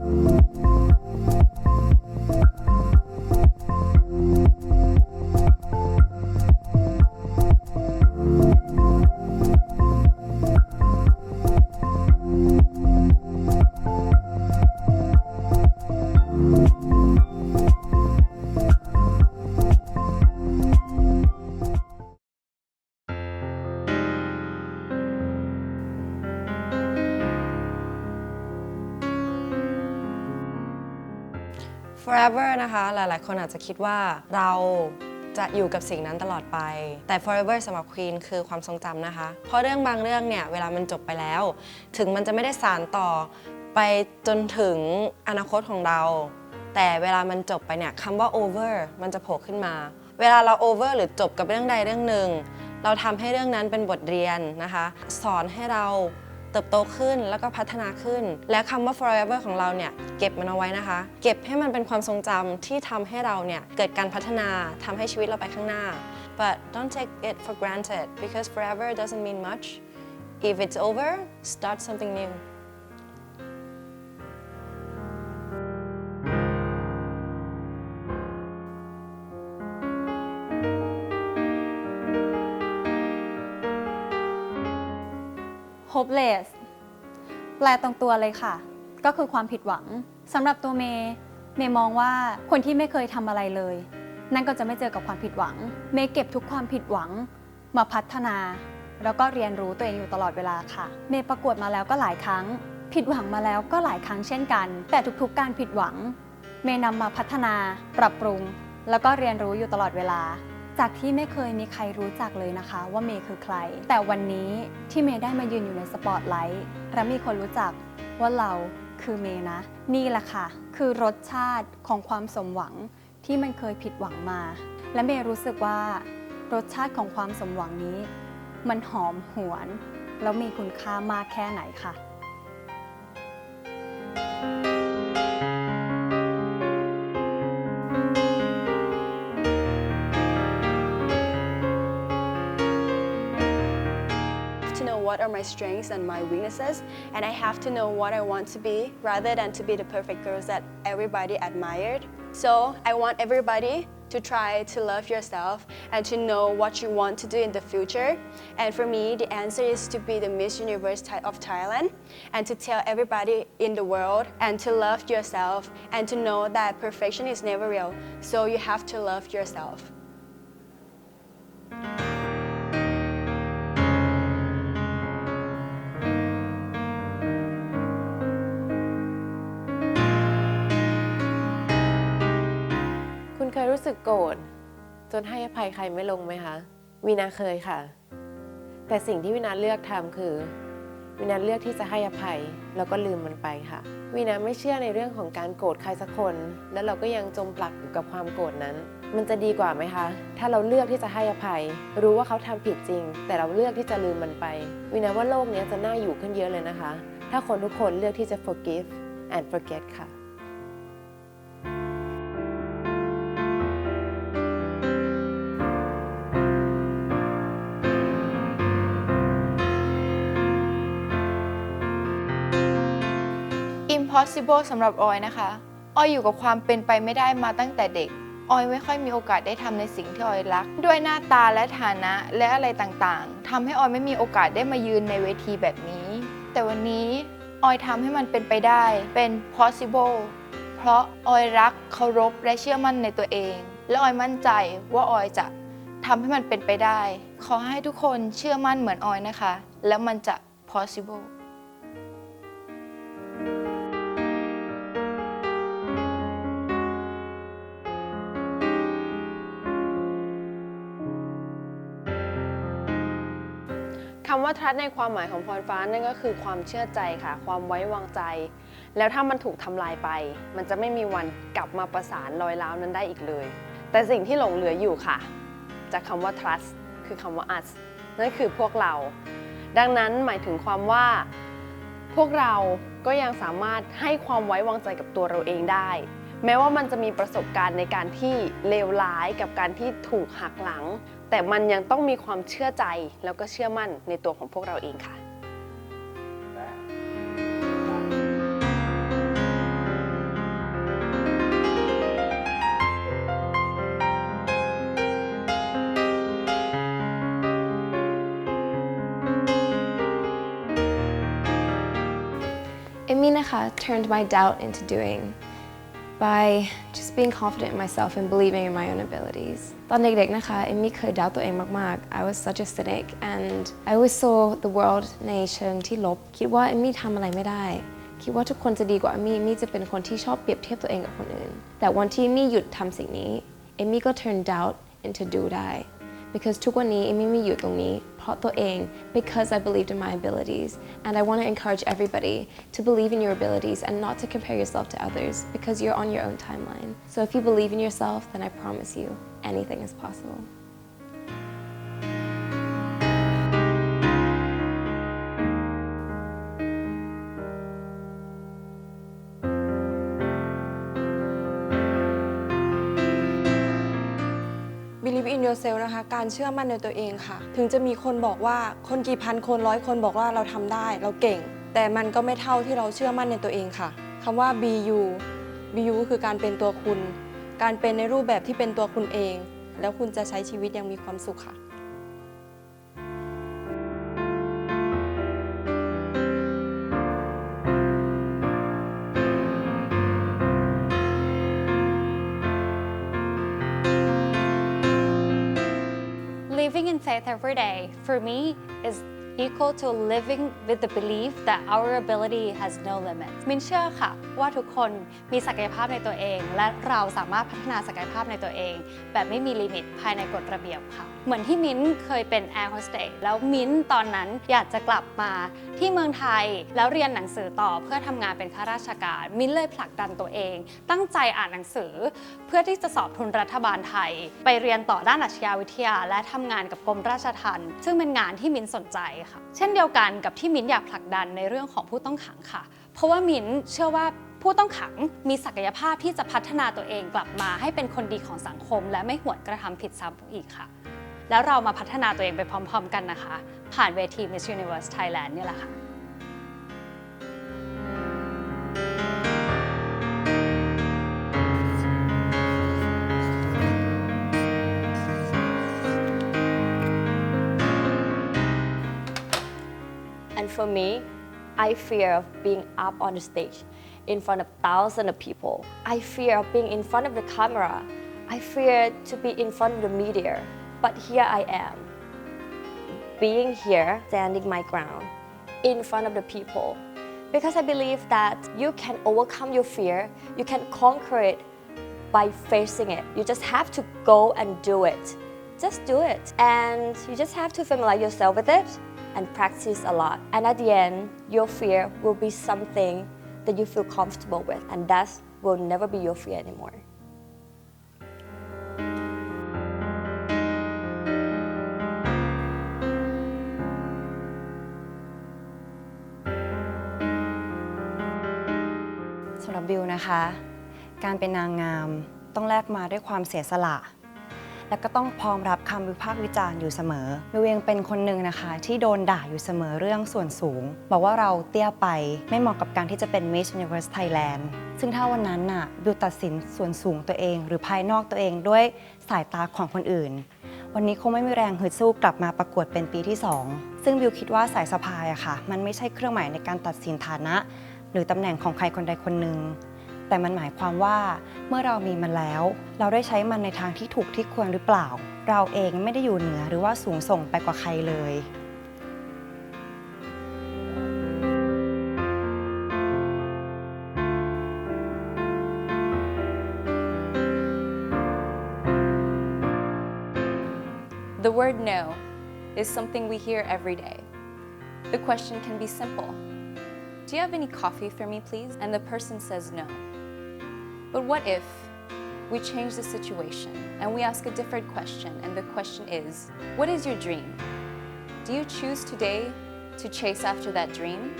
Bye. Forever นะคะ หลายๆ คนอาจจะคิดว่าเราจะอยู่กับสิ่งนั้นตลอดไป แต่ forever สำหรับ Queen คือความทรงจำนะคะ เพราะเรื่องบางเรื่องเนี่ย เวลามันจบไปแล้ว ถึงมันจะไม่ได้สารต่อไปจนถึงอนาคตของเรา แต่เวลามันจบไปเนี่ยคำว่า over มันจะโผล่ขึ้นมา เวลาเรา over หรือจบกับเรื่องใดเรื่องหนึ่ง เราทำให้เรื่องนั้นเป็นบทเรียนนะคะ สอนให้เรา เติบโตขึ้นแล้วก็พัฒนาขึ้น และคำว่า forever ของเราเนี่ยเก็บมันเอาไว้นะคะ เก็บให้มันเป็นความทรงจำที่ทำให้เราเนี่ยเกิดการพัฒนาทำให้ชีวิตเราไปข้างหน้า but don't take it for granted because forever doesn't mean much if it's over start something new hopeless แปลตรงตัวเลยค่ะ ก็คือความผิดหวังสำหรับตัวเมย์เมย์มองว่าคนที่ไม่เคยทำอะไรเลย นั่นก็จะไม่เจอกับความผิดหวัง เมย์เก็บทุกความผิดหวัง มาพัฒนา แล้วก็เรียนรู้ตัวเองอยู่ตลอดเวลาค่ะ เมย์ประกวดมาแล้วก็หลายครั้ง ผิดหวังมาแล้วก็หลายครั้งเช่นกัน แต่ทุกๆ การผิดหวัง เมย์นำมาพัฒนา ปรับปรุง แล้วก็เรียนรู้อยู่ตลอดเวลา จากที่ไม่เคยมีใครรู้จักเลยนะคะว่าเมย์คือใคร แต่วันนี้ที่เมย์ได้มายืนอยู่ในสปอตไลท์และมีคนรู้จักว่าเราคือเมย์นะ นี่แหละค่ะ คือรสชาติของความสมหวังที่มันเคยผิดหวังมา และเมย์รู้สึกว่ารสชาติของความสมหวังนี้ มันหอมหวน แล้วมีคุณค่ามากแค่ไหนค่ะ are my strengths and my weaknesses, and I have to know what I want to be rather than to be the perfect girls that everybody admired. So I want everybody to try to love yourself and to know what you want to do in the future. And for me, the answer is to be the Miss Universe of Thailand and to tell everybody in the world and to love yourself and to know that perfection is never real. So you have to love yourself. สึกโกรธจนให้อภัยใครไม่ลงไหมคะวีนาเคยค่ะ แต่สิ่งที่วินาเลือกทำคือวินาเลือกที่จะให้อภัยแล้วก็ลืมมันไปค่ะวีนาไม่เชื่อในเรื่องของการโกรธใครสักคน แล้วเราก็ยังจมปลักอยู่กับความโกรธนั้น มันจะดีกว่าไหมคะ ถ้าเราเลือกที่จะให้อภัย รู้ว่าเขาทำผิดจริง แต่เราเลือกที่จะลืมมันไปวินาว่าโลกนี้จะน่าอยู่ขึ้นเยอะเลยนะคะ ถ้าคนทุกคนเลือกที่จะ forgive and forget ค่ะ impossible สำหรับออยนะคะ ออยอยู่กับความเป็นไปไม่ได้มาตั้งแต่เด็ก ออยไม่ค่อยมีโอกาสได้ทำในสิ่งที่ออยรัก ด้วยหน้าตาและฐานะและอะไรต่างๆทำให้ออยไม่มีโอกาสได้มายืนในเวทีแบบนี้ แต่วันนี้ออยทำให้มันเป็นไปได้เป็น possible เพราะออยรักเคารพและเชื่อมั่นในตัวเอง และออยมั่นใจว่าออยจะทำให้มันเป็นไปได้ ขอให้ทุกคนเชื่อมั่นเหมือนออยนะคะ แล้วมันจะ possible คำว่า trust ในความหมายของพรฟ้านั่นก็คือความเชื่อใจค่ะ ความไว้วางใจ แล้วถ้ามันถูกทำลายไป มันจะไม่มีวันกลับมาประสานรอยร้าวนั้นได้อีกเลย แต่สิ่งที่หลงเหลืออยู่ค่ะ จากคำว่า trust คือคำว่า us นั่นคือพวกเรา ดังนั้นหมายถึงความว่า พวกเราก็ยังสามารถให้ความไว้วางใจกับตัวเราเองได้ แม้ว่ามันจะมีประสบการณ์ในการที่เลวร้ายกับการที่ถูกหักหลัง แต่มันยังต้องมีความเชื่อใจแล้วก็เชื่อมั่นในตัวของพวกเราเองค่ะเอมมี่นะคะ turned my doubt into doing by just being confident in myself and believing in my own abilities ตอนเด็กๆนะคะเอมมี่เคย doubt ตัวเองมากๆ I was such a cynic and I always saw the world ในเชิงที่ลบ คิดว่าเอมมี่ทำอะไรไม่ได้ คิดว่าทุกคนจะดีกว่าเอมมี่เอมมี่จะเป็นคนที่ชอบเปรียบเทียบตัวเองกับคนอื่น แต่วันที่เอมมี่หยุดทำสิ่งนี้เอมมี่ก็ turn doubt into do ได้ because ทุกวันนี้เอมมี่มีอยู่ตรงนี้ เพราะตัวเอง because I believed in my abilities and I want to encourage everybody to believe in your abilities and not to compare yourself to others because you're on your own timeline so if you believe in yourself then I promise you anything is possible เซลล์นะคะ การเชื่อมั่นในตัวเองค่ะ ถึงจะมีคนบอกว่าคนกี่พันคนร้อยคนบอกว่าเราทำได้ เราเก่ง แต่มันก็ไม่เท่าที่เราเชื่อมั่นในตัวเองค่ะคำว่า BU BU คือการเป็นตัวคุณ การเป็นในรูปแบบที่เป็นตัวคุณเอง แล้วคุณจะใช้ชีวิตอยังมีความสุขค่ะ Living in faith every day, for me, is equal to living with the belief that our ability has no limit มินเชื่อค่ะ ว่าทุกคนมีศักยภาพในตัวเอง และเราสามารถพัฒนาศักยภาพในตัวเอง แบบไม่มีลิมิตภายในกฎระเบียบค่ะ เหมือนที่มิ้นเคยเป็นแอร์โฮสเตสแล้วมิ้นตอนนั้นอยากจะกลับมาที่เมืองไทยแล้วเรียนหนังสือต่อเพื่อทำงานเป็นข้าราชการ มิ้นเลยผลักดันตัวเอง ตั้งใจอ่านหนังสือ เพื่อที่จะสอบทุนรัฐบาลไทย ไปเรียนต่อด้านอาชญาวิทยา และทำงานกับกรมราชทัณฑ์ซึ่งเป็นงานที่มิ้นสนใจค่ะเช่นเดียวกันกับที่มิ้นอยากผลักดันในเรื่องของผู้ต้องขังค่ะ เพราะว่ามิ้นเชื่อว่าผู้ต้องขังมีศักยภาพที่จะพัฒนาตัวเองกลับมาให้เป็นคนดีของสังคม และไม่หวนกระทำผิดซ้ำอีกค่ะ แล้วเรามาพัฒนาตัวเองไปพร้อม ๆ กันนะคะ ผ่านเวที Miss Universe Thailand เนี่ยแหละค่ะ for me, I fear of being up on the stage in front of thousands of people. I fear of being in front of the camera. I fear to be in front of the media. But here I am, being here, standing my ground in front of the people. Because I believe that you can overcome your fear, you can conquer it by facing it. You just have to go and do it. Just do it. And you just have to familiarize yourself with it and practice a lot. And at the end, your fear will be something that you feel comfortable with, and that will never be your fear anymore. สำหรับบิวนะคะ การเป็นนางงามต้องแลกมาด้วยความเสียสละ และก็ต้องพร้อมรับคำวิพากษ์วิจารณ์อยู่เสมอบิวเองเป็นคนหนึ่งนะคะ ที่โดนด่าอยู่เสมอเรื่องส่วนสูง บอกว่าเราเตี้ยไปไม่เหมาะกับการที่จะเป็น Miss Universe Thailand ซึ่งถ้าวันนั้นน่ะบิวตัดสินส่วนสูงตัวเอง หรือภายนอกตัวเองด้วยสายตาของคนอื่น วันนี้คงไม่มีแรงฮึดสู้กลับมาประกวดเป็นปีที่ 2 ซึ่งบิวคิดว่าสายสะพายอะค่ะ มันไม่ใช่เครื่องหมายในการตัดสินฐานะ หรือตำแหน่งของใครคนใดคนหนึ่ง แต่มันหมายความว่าเมื่อเรามีมันแล้ว เราได้ใช้มันในทางที่ถูกที่ควรหรือเปล่า เราเองไม่ได้อยู่เหนือหรือว่าสูงส่งไปกว่าใครเลย The word no is something we hear every day. The question can be simple Do you have any coffee for me, please? And the person says no. But what if we change the situation and we ask a different question? And the question is What is your dream? Do you choose today to chase after that dream?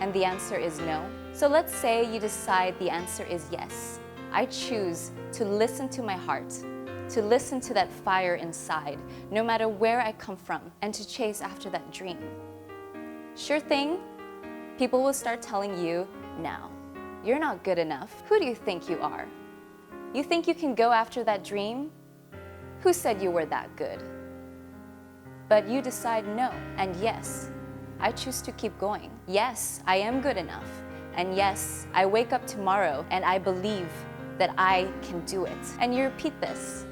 And the answer is no. So let's say you decide the answer is yes. I choose to listen to my heart, to listen to that fire inside, no matter where I come from, and to chase after that dream. Sure thing, people will start telling you, now, you're not good enough. Who do you think you are? You think you can go after that dream? Who said you were that good? But you decide no and yes. I choose to keep going. Yes, I am good enough. And yes, I wake up tomorrow and I believe that I can do it. And you repeat this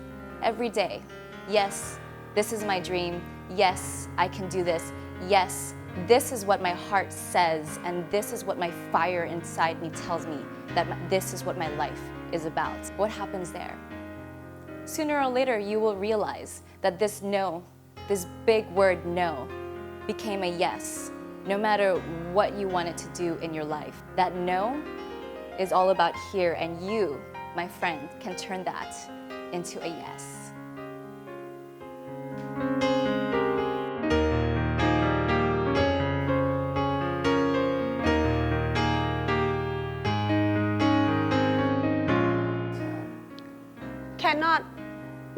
every day. Yes, this is my dream. Yes, I can do this. Yes, this is what my heart says, and this is what my fire inside me tells me that this is what my life is about. What happens there? Sooner or later, you will realize that this no, this big word no, became a yes, no matter what you wanted to do in your life. That no is all about here, and you, my friend, can turn that into a yes.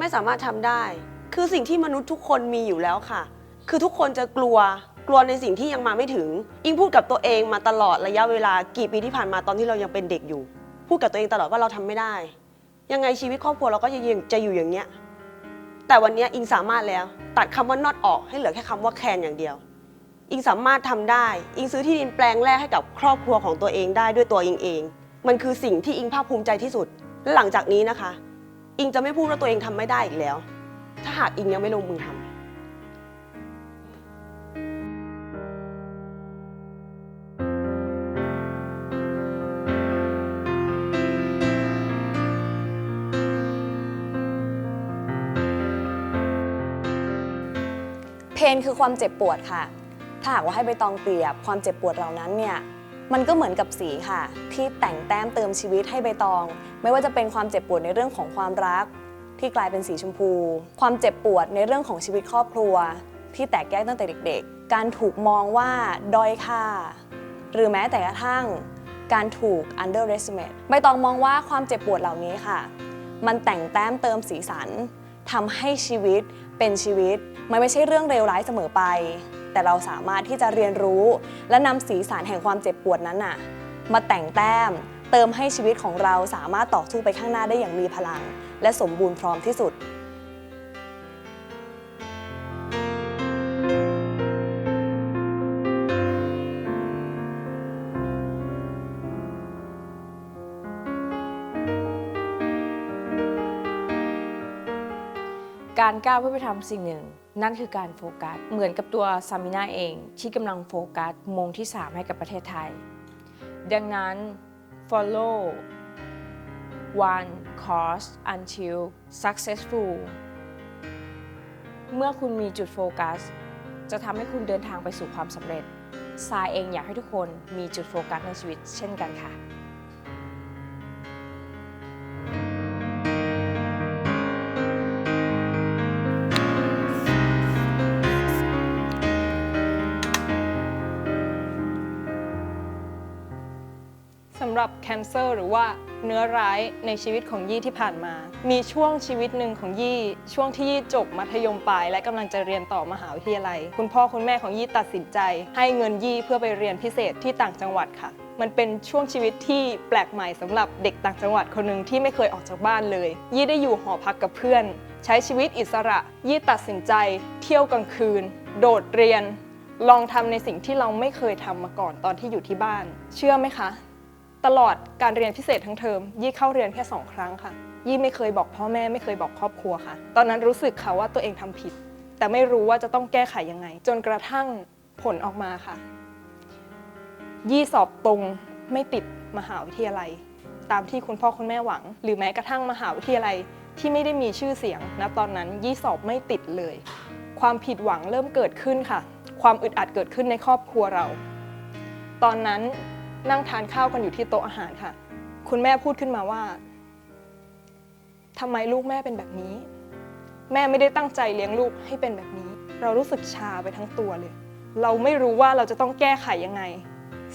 ไม่สามารถทำได้ คือสิ่งที่มนุษย์ทุกคนมีอยู่แล้วค่ะ คือทุกคนจะกลัวกลัวในสิ่งที่ยังมาไม่ถึง อิงพูดกับตัวเองมาตลอดระยะเวลากี่ปีที่ผ่านมาตอนที่เรายังเป็นเด็กอยู่ พูดกับตัวเองตลอดว่าเราทำไม่ได้ ยังไงชีวิตครอบครัวเราก็จะยังจะอยู่อย่างเนี้ยแต่วันนี้อิงสามารถแล้วตัดคำว่า not ออกให้เหลือแค่คำว่า can อย่างเดียว อิงสามารถทำได้ อิงซื้อที่ดินแปลงแรกให้กับครอบครัวของตัวเองได้ด้วยตัวอิงเอง มันคือสิ่งที่อิงภาคภูมิใจที่สุดและหลังจากนี้นะคะ อิงจะไม่พูดว่าตัวเองทำไม่ได้อีกแล้ว ถ้าหากอิงยังไม่ลงมือทำเพนคือความเจ็บปวดค่ะ ถ้าหากว่าให้ใบตองเปรียบความเจ็บปวดเหล่านั้นเนี่ย มันก็เหมือนกับสีค่ะ ที่แต่งแต้มเติมชีวิตให้ใบตอง ไม่ว่าจะเป็นความเจ็บปวดในเรื่องของความรัก ที่กลายเป็นสีชมพู ความเจ็บปวดในเรื่องของชีวิตครอบครัว ที่แตกแยกตั้งแต่เด็ก ๆ การถูกมองว่าด้อยค่า หรือแม้แต่กระทั่ง การถูก underestimate ใบตองมองว่าความเจ็บปวดเหล่านี้ค่ะ มันแต่งแต้มเติมสีสันทำให้ชีวิตเป็นชีวิต มันไม่ใช่เรื่องเลวร้ายเสมอไป แต่เราสามารถที่จะเรียนรู้ และนำสีสันแห่งความเจ็บปวดนั้นน่ะมาแต่งแต้ม เติมให้ชีวิตของเราสามารถต่อสู้ไปข้างหน้าได้อย่างมีพลัง และสมบูรณ์พร้อมที่สุดการก้าวเพื่อไปทำสิ่งหนึ่ง นั่นคือการโฟกัส เหมือนกับตัวซามิน่าเอง ที่กำลังโฟกัสมงที่ 3 ให้กับประเทศไทย ดังนั้น follow one course until successful เมื่อคุณมีจุดโฟกัส จะทำให้คุณเดินทางไปสู่ความสำเร็จทรายเองอยากให้ทุกคนมีจุดโฟกัสในชีวิตเช่นกันค่ะ รับแคนเซอร์หรือว่าเนื้อร้ายในชีวิตของยี่ที่ผ่านมา มีช่วงชีวิตหนึ่งของยี่ ช่วงที่ยี่จบมัธยมปลาย และกำลังจะเรียนต่อมหาวิทยาลัย คุณพ่อคุณแม่ของยี่ตัดสินใจ ให้เงินยี่เพื่อไปเรียนพิเศษที่ต่างจังหวัดค่ะ มันเป็นช่วงชีวิตที่แปลกใหม่สำหรับเด็กต่างจังหวัดคนหนึ่งที่ไม่เคยออกจากบ้านเลย ยี่ได้อยู่หอพักกับเพื่อน ใช้ชีวิตอิสระ ยี่ตัดสินใจ เที่ยวกลางคืน โดดเรียน ลองทำในสิ่งที่เราไม่เคยทำมาก่อนตอนที่อยู่ที่บ้าน เชื่อไหมคะ ตลอดการเรียนพิเศษทั้งเทอม ยี่เข้าเรียนแค่สองครั้งค่ะ ยี่ไม่เคยบอกพ่อแม่ไม่เคยบอกครอบครัวค่ะ ตอนนั้นรู้สึกค่ะว่าตัวเองทำผิด แต่ไม่รู้ว่าจะต้องแก้ไขยังไง จนกระทั่งผลออกมาค่ะ ยี่สอบตรงไม่ติดมหาวิทยาลัย ตามที่คุณพ่อคุณแม่หวัง หรือแม้กระทั่งมหาวิทยาลัยที่ไม่ได้มีชื่อเสียงนะตอนนั้นยี่สอบไม่ติดเลย ความผิดหวังเริ่มเกิดขึ้นค่ะ ความอึดอัดเกิดขึ้นในครอบครัวเรา ตอนนั้น นั่งทานข้าวกันอยู่ที่โต๊ะอาหารค่ะ คุณแม่พูดขึ้นมาว่าทำไมลูกแม่เป็นแบบนี้ แม่ไม่ได้ตั้งใจเลี้ยงลูกให้เป็นแบบนี้ เรารู้สึกชาไปทั้งตัวเลย เราไม่รู้ว่าเราจะต้องแก้ไขยังไง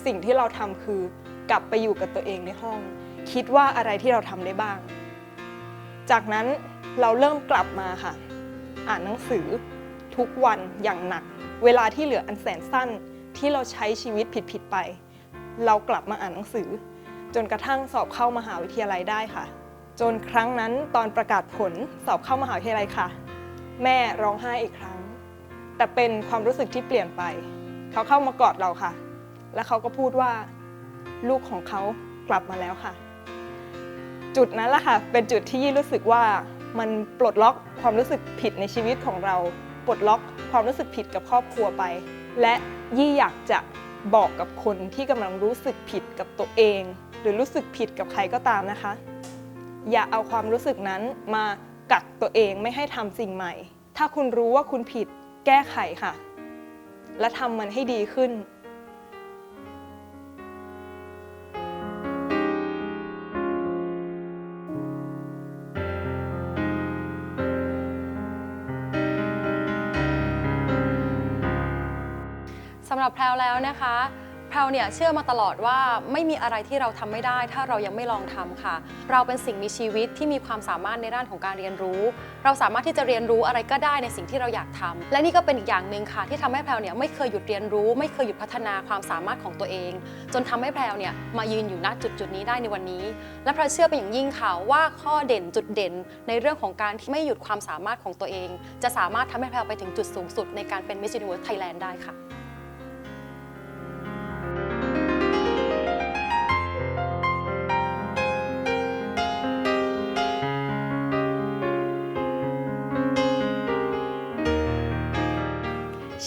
สิ่งที่เราทำคือกลับไปอยู่กับตัวเองในห้อง คิดว่าอะไรที่เราทำได้บ้าง จากนั้นเราเริ่มกลับมาค่ะ อ่านหนังสือทุกวันอย่างหนัก เวลาที่เหลืออันแสนสั้นที่เราใช้ชีวิตผิดๆไป เรากลับมาอ่านหนังสือ จนกระทั่งสอบเข้ามหาวิทยาลัยได้ค่ะ จนครั้งนั้นตอนประกาศผลสอบเข้ามหาวิทยาลัยค่ะ แม่ร้องไห้อีกครั้ง แต่เป็นความรู้สึกที่เปลี่ยนไป เขาเข้ามากอดเราค่ะ และเขาก็พูดว่าลูกของเขากลับมาแล้วค่ะ จุดนั้นแหละค่ะ เป็นจุดที่ยี่รู้สึกว่ามันปลดล็อกความรู้สึกผิดในชีวิตของเรา ปลดล็อกความรู้สึกผิดกับครอบครัวไป และยี่อยากจะ บอกกับคนที่กำลังรู้สึกผิดกับตัวเอง หรือรู้สึกผิดกับใครก็ตามนะคะ อย่าเอาความรู้สึกนั้นมากักตัวเองไม่ให้ทำสิ่งใหม่ ถ้าคุณรู้ว่าคุณผิดแก้ไขค่ะ และทำมันให้ดีขึ้นำหรับแพรวแล้วนะคะแพรวเนี่ยเชื่อมาตลอดว่าไม่มีอะไรที่เราทำไม่ได้ ถ้าเรายังไม่ลองทำค่ะ เราเป็นสิ่งมีชีวิตที่มีความสามารถในด้านของการเรียนรู้ เราสามารถที่จะเรียนรู้อะไรก็ได้ในสิ่งที่เราอยากทำและนี่ก็เป็นอีกอย่างหนึ่งค่ะ ที่ทำให้แพรวเนี่ยไม่เคยหยุดเรียนรู้ ไม่เคยหยุดพัฒนาความสามารถของตัวเอง จนทำให้แพรวเนี่ยมายืนอยู่ณจุดจุดนี้ได้ในวันนี้ และแพรวเชื่อเป็นอย่างยิ่งค่ะว่าข้อเด่นจุดเด่น ในเรื่องของการที่ไม่หยุดความสามารถของตัวเอง จะสามารถทำให้แพรวไปถึงจุดสูงสุดในการเป็น Miss Universe Thailand ได้ค่ะ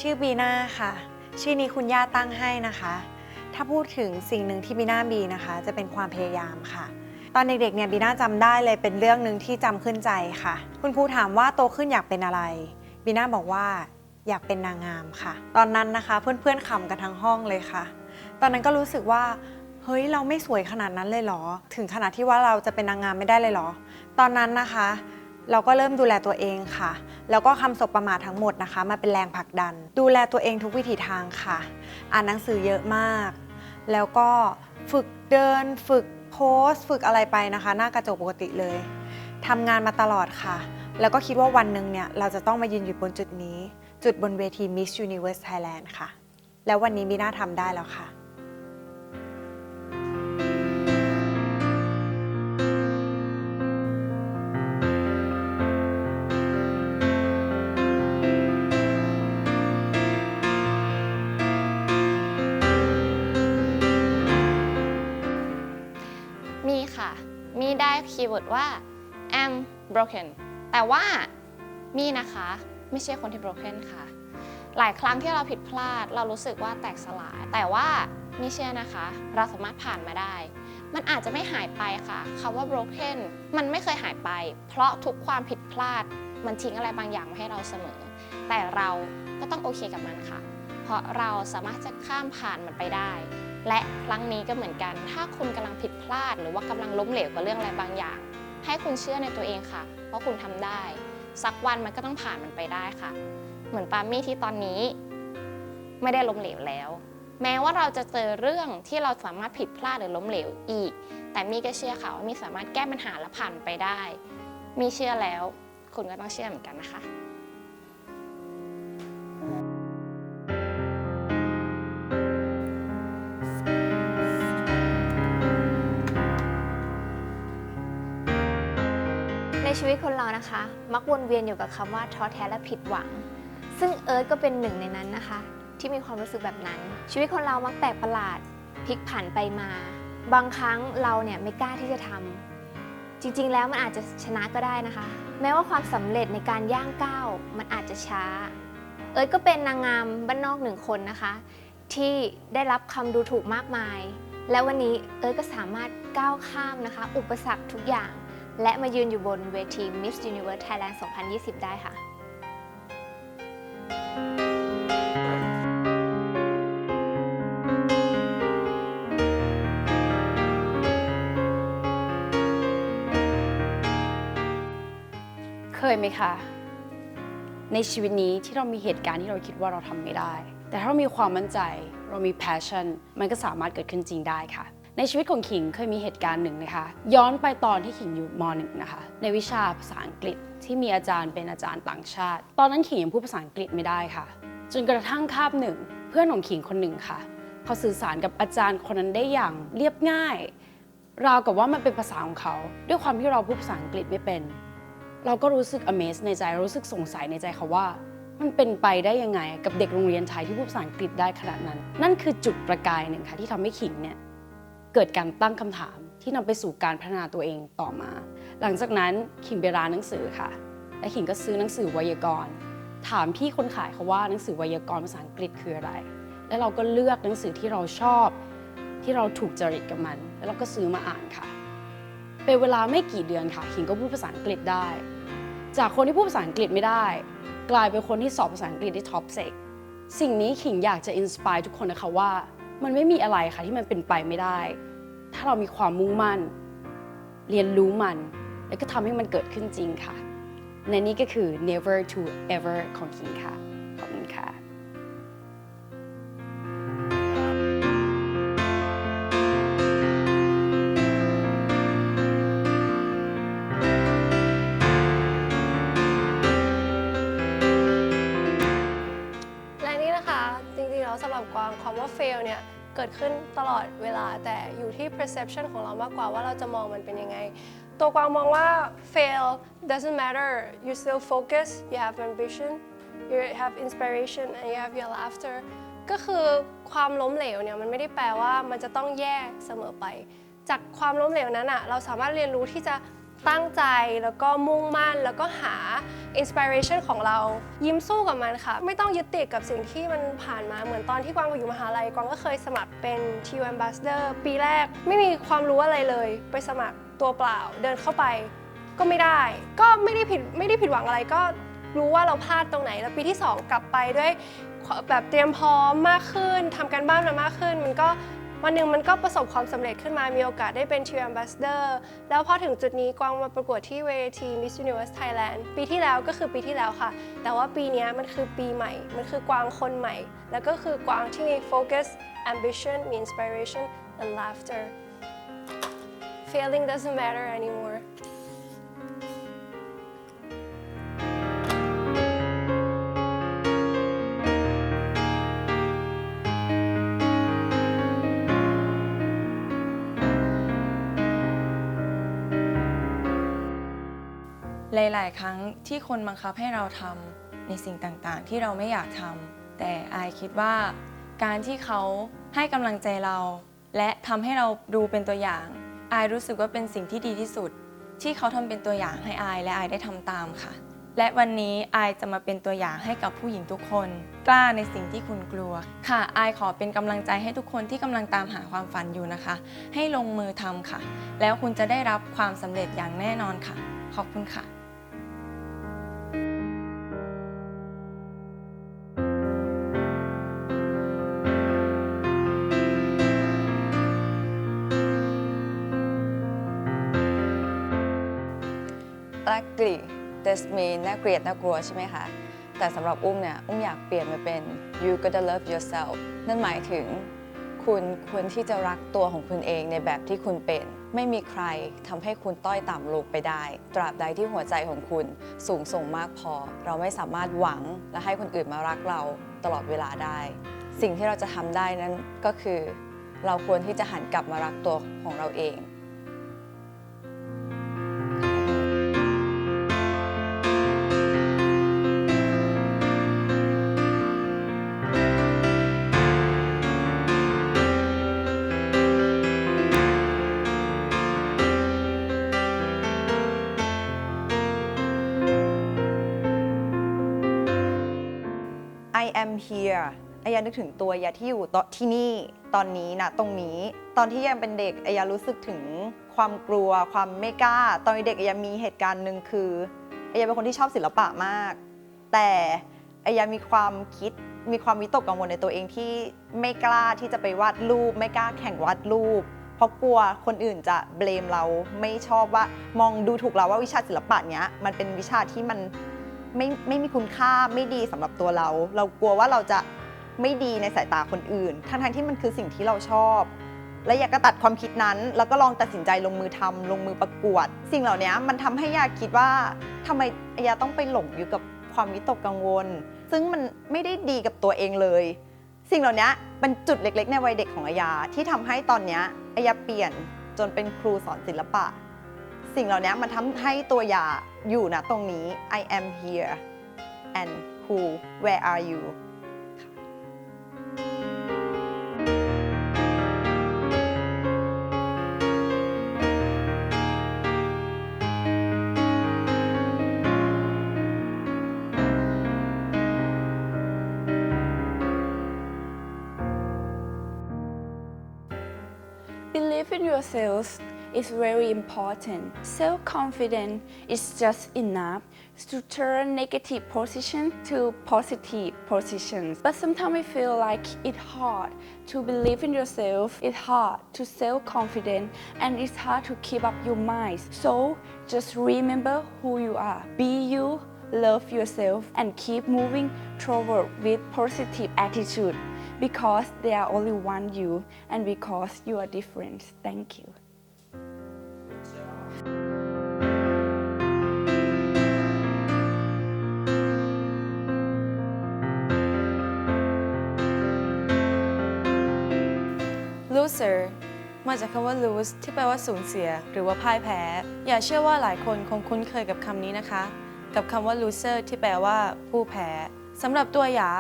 ชื่อบีน่าค่ะ ชื่อนี้คุณย่าตั้งให้นะคะ ถ้าพูดถึงสิ่งหนึ่งที่บีน่ามีนะคะ จะเป็นความพยายามค่ะ ตอนเด็กๆเนี่ยบีน่าจำได้เลยเป็นเรื่องหนึ่งที่จำขึ้นใจค่ะ คุณครูถามว่าโตขึ้นอยากเป็นอะไรบีน่าบอกว่าอยากเป็นนางงามค่ะ ตอนนั้นนะคะเพื่อนๆขำกันทั้งห้องเลยค่ะ ตอนนั้นก็รู้สึกว่าเฮ้ยเราไม่สวยขนาดนั้นเลยเหรอ ถึงขนาดที่ว่าเราจะเป็นนางงามไม่ได้เลยเหรอ ตอนนั้นนะคะ เราก็เริ่มดูแลตัวเองค่ะ แล้วก็คำสบประมาททั้งหมดนะคะ มาเป็นแรงผลักดัน ดูแลตัวเองทุกวิถีทางค่ะ อ่านหนังสือเยอะมาก แล้วก็ฝึกเดิน ฝึกโพสฝึกอะไรไปนะคะ หน้ากระจกปกติเลยทำงานมาตลอดค่ะ แล้วก็คิดว่าวันหนึ่งเนี่ย เราจะต้องมายืนอยู่บนจุดนี้ จุดบนเวที Miss Universe Thailand ค่ะ แล้ววันนี้มีน่าทำได้แล้วค่ะ ย์เวิร์ดว่า am broken แต่ว่ามีนะคะ ไม่ใช่คนที่ broken ค่ะ หลายครั้งที่เราผิดพลาด เรารู้สึกว่าแตกสลาย แต่ว่ามีเชื่อนะคะ เราสามารถผ่านมาได้ มันอาจจะไม่หายไปค่ะคำว่า broken มันไม่เคยหายไป เพราะทุกความผิดพลาด มันทิ้งอะไรบางอย่างมาให้เราเสมอ แต่เราก็ต้องโอเคกับมันค่ะ เพราะเราสามารถจะข้ามผ่านมันไปได้ และครั้งนี้ก็เหมือนกัน ถ้าคุณกำลังผิดพลาด หรือว่ากำลังล้มเหลวกับเรื่องอะไรบางอย่าง ให้คุณเชื่อในตัวเองค่ะว่าคุณทำได้ สักวันมันก็ต้องผ่านมันไปได้ค่ะ เหมือนปามี่ที่ตอนนี้ ไม่ได้ล้มเหลวแล้ว แม้ว่าเราจะเจอเรื่องที่เราสามารถผิดพลาดหรือล้มเหลวอีก แต่มี่ก็เชื่อค่ะว่ามี่สามารถแก้ปัญหาและผ่านไปได้ มี่เชื่อแล้ว คุณก็ต้องเชื่อเหมือนกันนะคะ ชีวิตคนเรานะคะ มักวนเวียนอยู่กับคำว่าท้อแท้และผิดหวัง ซึ่งเอิร์ธก็เป็นหนึ่งในนั้นนะคะ ที่มีความรู้สึกแบบนั้น ชีวิตคนเรามักแปลกประหลาดพลิกผันไปมา บางครั้งเราเนี่ยไม่กล้าที่จะทำจริงๆแล้วมันอาจจะชนะก็ได้นะคะ แม้ว่าความสำเร็จในการย่างก้าวมันอาจจะช้า เอิร์ธก็เป็นนางงามบ้านนอกหนึ่งคนนะคะ ที่ได้รับคำดูถูกมากมาย และวันนี้เอิร์ธก็สามารถก้าวข้ามนะคะ อุปสรรคทุกอย่าง และมายืนอยู่บนเวที Miss Universe Thailand 2020 ได้ค่ะ เคยไหมคะ ในชีวิตนี้ที่เรามีเหตุการณ์ที่เราคิดว่าเราทำไม่ได้ แต่ถ้าเรามีความมั่นใจ เรามี passion มันก็สามารถเกิดขึ้นจริงได้ค่ะ ในชีวิตของขิงเคยมีเหตุการณ์หนึ่งนะคะ ย้อนไปตอนที่ขิงอยู่มหนึ่งนะคะ ในวิชาภาษาอังกฤษที่มีอาจารย์เป็นอาจารย์ต่างชาติ ตอนนั้นขิงยังพูดภาษาอังกฤษไม่ได้ค่ะ จนกระทั่งคาบหนึ่ง เพื่อนของขิงคนหนึ่งค่ะเขาสื่อสารกับอาจารย์คนนั้นได้อย่างเรียบง่าย ราวกับว่ามันเป็นภาษาของเขา ด้วยความที่เราพูดภาษาอังกฤษไม่เป็น เราก็รู้สึก amaze ในใจรู้สึกสงสัยในใจค่ะว่า มันเป็นไปได้ยังไงกับเด็กโรงเรียนไทยที่พูดภาษาอังกฤษได้ขนาดนั้น นั่นคือจุดประกายหนึ่งค่ะที่ทำให้ขิงเนี่ย เกิดการตั้งคำถามที่นำไปสู่การพัฒนาตัวเองต่อมา หลังจากนั้นขิงไปร้านหนังสือค่ะ และขิงก็ซื้อหนังสือไวยากรณ์ ถามพี่คนขายเขาว่าหนังสือไวยากรณ์ภาษาอังกฤษคืออะไร แล้วเราก็เลือกหนังสือที่เราชอบ ที่เราถูกจริตกับมัน แล้วเราก็ซื้อมาอ่านค่ะ เป็นเวลาไม่กี่เดือนค่ะขิงก็พูดภาษาอังกฤษได้ จากคนที่พูดภาษาอังกฤษไม่ได้ กลายเป็นคนที่สอบภาษาอังกฤษได้ท็อปเซกสิ่งนี้ขิงอยากจะอินสปายทุกคนนะคะว่า มันไม่มีอะไรค่ะที่มันเป็นไปไม่ได้ ถ้าเรามีความมุ่งมั่น เรียนรู้มัน แล้วก็ทำให้มันเกิดขึ้นจริงค่ะ และนี่ก็คือ never to ever ของคิงค่ะ กิดขึ้นตลอดเวลาแต่อยู่ที่ perception ของเรามากกว่าว่าเราจะมองมันเป็นยังไง ตัวกวางมองว่า fail doesn't matter you still focus you have ambition you have inspiration and you have your laughter ก็คือความล้มเหลวเนี่ยมันไม่ได้แปลว่ามันจะต้องแย่เสมอไป จากความล้มเหลวนั้นอะเราสามารถเรียนรู้ที่จะ ตั้งใจแล้วก็มุ่งมั่น แล้วก็หา inspiration ของเรา ยิ้มสู้กับมันค่ะ ไม่ต้องยึดติดกับสิ่งที่มันผ่านมาเหมือนตอนที่กวางอยู่มหาลัยกวางก็เคยสมัครเป็น TU Ambassador ปีแรก ไม่มีความรู้อะไรเลย ไปสมัครตัวเปล่า เดินเข้าไป ก็ไม่ได้ ก็ไม่ได้ผิดไม่ได้ผิดหวังอะไรก็รู้ว่าเราพลาดตรงไหน แล้วปีที่ 2 กลับไปด้วยแบบเตรียมพร้อมมากขึ้นทำการบ้านมามากขึ้น มันก็ วันหนึ่งมันก็ประสบความสำเร็จขึ้นมามีโอกาสได้เป็น t ิ u Ambassador แล้วพอถึงจุดนี้กวางมาประกวดที่เวที Miss Universe Thailand ปีที่แล้วก็คือปีที่แล้วค่ะ แต่ว่าปีนี้มันคือปีใหม่ มันคือกวางคนใหม่ แล้วก็คือกวางที่มี focus ambition มี inspiration and laughter failing doesn't matter anymore หลาย ๆ ครั้งที่คนบังคับให้เราทำในสิ่งต่าง ๆ ที่เราไม่อยากทำแต่อายคิดว่า การที่เขาให้กำลังใจเรา และทำให้เราดูเป็นตัวอย่าง อายรู้สึกว่าเป็นสิ่งที่ดีที่สุด ที่เขาทำเป็นตัวอย่างให้อายและอายได้ทำตามค่ะ และวันนี้อายจะมาเป็นตัวอย่างให้กับผู้หญิงทุกคน กล้าในสิ่งที่คุณกลัว ค่ะอายขอเป็นกำลังใจให้ทุกคนที่กำลังตามหาความฝันอยู่นะคะ ให้ลงมือทำค่ะ แล้วคุณจะได้รับความสำเร็จอย่างแน่นอนค่ะ ขอบคุณค่ะ ด this mean น่าเกลียดน่ากลัวใช่ไหมคะ แต่สำหรับอุ้มเนี่ย อุ้มอยากเปลี่ยนมาเป็น you gotta love yourself นั่นหมายถึง คุณควรที่จะรักตัวของคุณเองในแบบที่คุณเป็น ไม่มีใครทำให้คุณต้อยต่ำลงไปได้ ตราบใดที่หัวใจของคุณสูงส่งมากพอ เราไม่สามารถหวังและให้คนอื่นมารักเราตลอดเวลาได้ สิ่งที่เราจะทำได้นั้นก็คือ เราควรที่จะหันกลับมารักตัวของเราเอง am here อายานึกถึงตัวยาที่อยู่ตที่นี่ตอนนี้นะตรงนี้ ตอนที่ยังเป็นเด็กอายารู้สึกถึงความกลัว ความไม่กล้า ตอนเด็กอายามีเหตุการณ์หนึ่งคืออายาเป็นคนที่ชอบศิลปะมาก แต่อายามีความคิดมีความวิตกกังวลในตัวเองที่ไม่กล้าที่จะไปวาดรูป ไม่กล้าแข่งวาดรูป เพราะกลัวคนอื่นจะเบลมเราไม่ชอบว่ามองดูถูกเราว่าวิชาศิลปะเนี้ยมันเป็นวิชาที่มัน ไม่ไม่มีคุณค่าไม่ดีสำหรับตัวเรา เรากลัวว่าเราจะไม่ดีในสายตาคนอื่น ทั้งทที่มันคือสิ่งที่เราชอบ และอยากกระตัดความคิดนั้น แล้วก็ลองตัดสินใจลงมือทำลงมือประกวด สิ่งเหล่านี้มันทำให้ยาคิดว่าทำไมยาต้องไปหลงอยู่กับความวิตกกังวล ซึ่งมันไม่ได้ดีกับตัวเองเลย สิ่งเหล่านี้เป็นจุดเล็ก ๆ ในวัยเด็กของอายาที่ทำให้ตอนนี้อายาเปลี่ยนจนเป็นครูสอนศิลปะ สิ่งเหล่านี้มันทำให้ตัวยาอยู่นะตรงนี้ I am here and who where are you Believe in yourselves is very important. Self confidence is just enough to turn negative position to positive positions. But sometimes I feel like it's hard to believe in yourself, it's hard to self confident, and it's hard to keep up your mind. So just remember who you are. Be you, love yourself, and keep moving forward with positive attitude because there are only one you and because you are different. Thank you. ลูเซอร์มาจากคำว่า lose ที่แปลว่าสูญเสีย หรือว่าพ่ายแพ้ อย่าเชื่อว่าหลายคนคงคุ้นเคยกับคำนี้นะคะ กับคำว่า loser ที่แปลว่า ผู้แพ้สำหรับตัวยา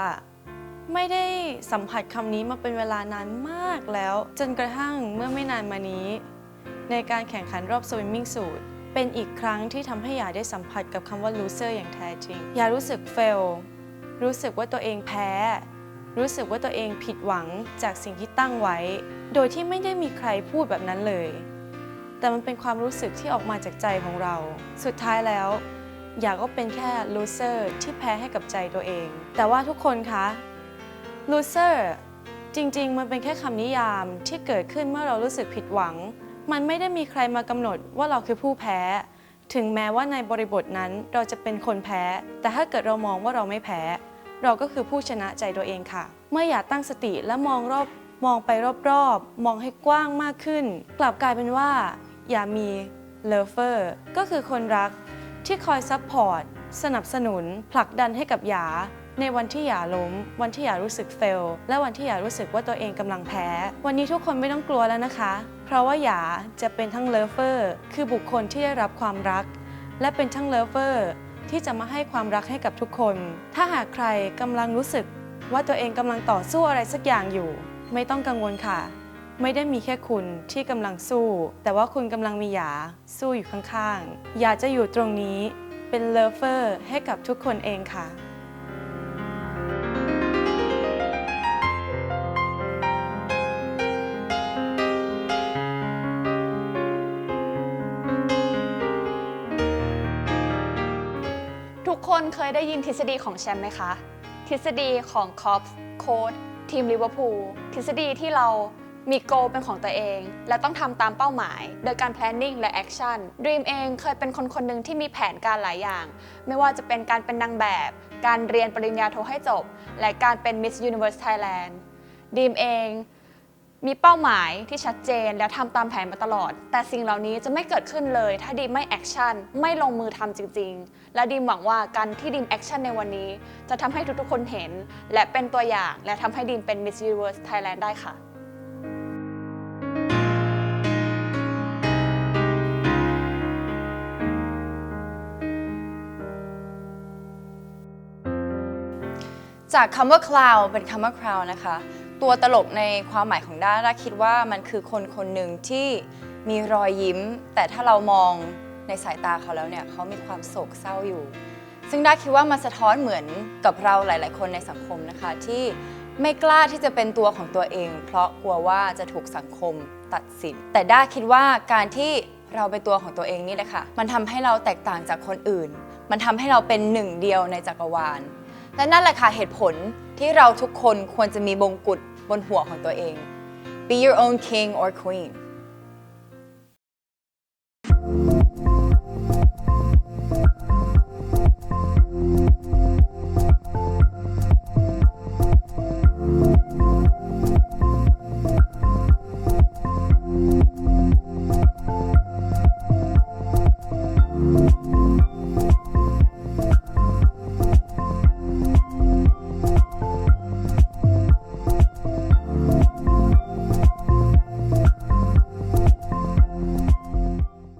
ไม่ได้สัมผัสคำนี้มาเป็นเวลานานมากแล้ว จนกระทั่งเมื่อไม่นานมานี้ ในการแข่งขันรอบ swimming suit เป็นอีกครั้งที่ทำให้หยาได้สัมผัสกับคำว่า loser อย่างแท้จริงหยารู้สึก fail รู้สึกว่าตัวเองแพ้ รู้สึกว่าตัวเองผิดหวังจากสิ่งที่ตั้งไว้ โดยที่ไม่ได้มีใครพูดแบบนั้นเลย แต่มันเป็นความรู้สึกที่ออกมาจากใจของเรา สุดท้ายแล้วอยากก็เป็นแค่ loser ที่แพ้ให้กับใจตัวเอง แต่ว่าทุกคนคะ loser จริงๆ มันเป็นแค่คำนิยามที่เกิดขึ้นเมื่อเรารู้สึกผิดหวัง มันไม่ได้มีใครมากำหนดว่าเราคือผู้แพ้ ถึงแม้ว่าในบริบทนั้นเราจะเป็นคนแพ้ แต่ถ้าเกิดเรามองว่าเราไม่แพ้ เราก็คือผู้ชนะใจตัวเองค่ะ เมื่ออยากตั้งสติและมองรอบมองไปรอบๆ มองให้กว้างมากขึ้น กลับกลายเป็นว่า อย่ามีเลเฟอร์ก็คือคนรักที่คอยซัพพอร์ตสนับสนุน ผลักดันให้กับหยา ในวันที่หยาล้ม วันที่หยารู้สึกเฟล และวันที่หยารู้สึกว่าตัวเองกำลังแพ้ วันนี้ทุกคนไม่ต้องกลัวแล้วนะคะ ราะว่าหยาจะเป็นทั้งเลเฟอร์คือบุคคลที่ได้รับความรัก และเป็นทั้งเลเวอร์ที่จะมาให้ความรักให้กับทุกคน ถ้าหากใครกำลังรู้สึกว่าตัวเองกำลังต่อสู้อะไรสักอย่างอยู่ ไม่ต้องกังวลค่ะ ไม่ได้มีแค่คุณที่กำลังสู้ แต่ว่าคุณกำลังมีหยาสู้อยู่ข้างๆหยาจะอยู่ตรงนี้เป็นเลเวอร์ให้กับทุกคนเองค่ะ ยได้ยินทฤษฎีของแชมป์ไหมคะ ทฤษฎีของคอปโค้ดทีมลิเวอร์พูลทฤษฎีที่เรามีโกเป็นของตัวเอง และต้องทำตามเป้าหมาย โดยการ planning และ action Dream เองเคยเป็นคนคนหนึ่งที่มีแผนการหลายอย่าง ไม่ว่าจะเป็นการเป็นนางแบบ การเรียนปริญญาโทให้จบ และการเป็น Miss Universe Thailand Dream เอง มีเป้าหมายที่ชัดเจนและทำตามแผนมาตลอด แต่สิ่งเหล่านี้จะไม่เกิดขึ้นเลย ถ้าดีมไม่แอคชั่นไม่ลงมือทำจริง ๆ และดีมหวังว่าการที่ดีมแอคชั่นในวันนี้ จะทำให้ทุกๆคนเห็น และเป็นตัวอย่างและทำให้ดีมเป็น Miss Universe Thailand ได้ค่ะจากคำว่า clown เป็นคำว่า crown นะคะ ตัวตลกในความหมายของด้าด้าคิดว่ามันคือคนคนหนึ่งที่มีรอยยิ้ม แต่ถ้าเรามองในสายตาเขาแล้วเนี่ยเขามีความโศกเศร้าอยู่ ซึ่งด้าคิดว่ามันสะท้อนเหมือนกับเราหลาย ๆ คนในสังคมนะคะ ที่ไม่กล้าที่จะเป็นตัวของตัวเอง เพราะกลัวว่าจะถูกสังคมตัดสิน แต่ด้าคิดว่าการที่เราเป็นตัวของตัวเองนี่แหละค่ะ มันทำให้เราแตกต่างจากคนอื่น มันทำให้เราเป็นหนึ่งเดียวในจักรวาล และนั่นแหละค่ะเหตุผลที่เราทุกคนควรจะมีมงกุฎ บนหัวของตัวเอง Be your own king or queen